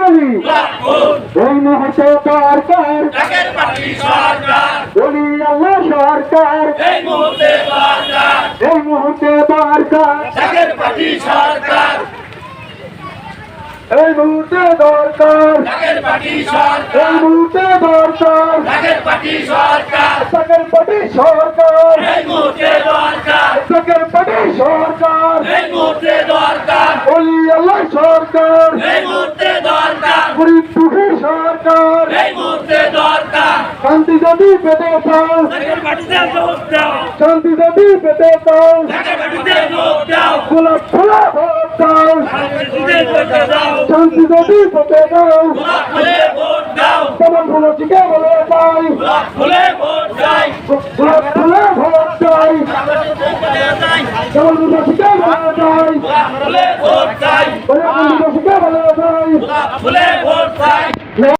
বলি এই মুহূর্তে পার্টি সরকার। বলি আল্লাহ সরকার। এই মুহূর্তে সরকার। এই মুহূর্তে দরকার এই মুহূর্তে দরকার সরকার। পাটি সরকার। সরকার। পাটি সরকার বলি আল্লাহ সরকার এই মুহূর্তে দরকার গরিব দুঃখী সরকার। এই মুহূর্তে দরকার। শান্তি যদি পেতে চাও। শান্তি যদি পেতে চাও। গোলাপ খোলা ভোট দাও। শান্তি যদি পেতে চাও। গোলাপ ফুলে চিকে বলে গোলাপ ফুলে ভোট চাই ফুলে গোলাপ ফুলে ভোট চাই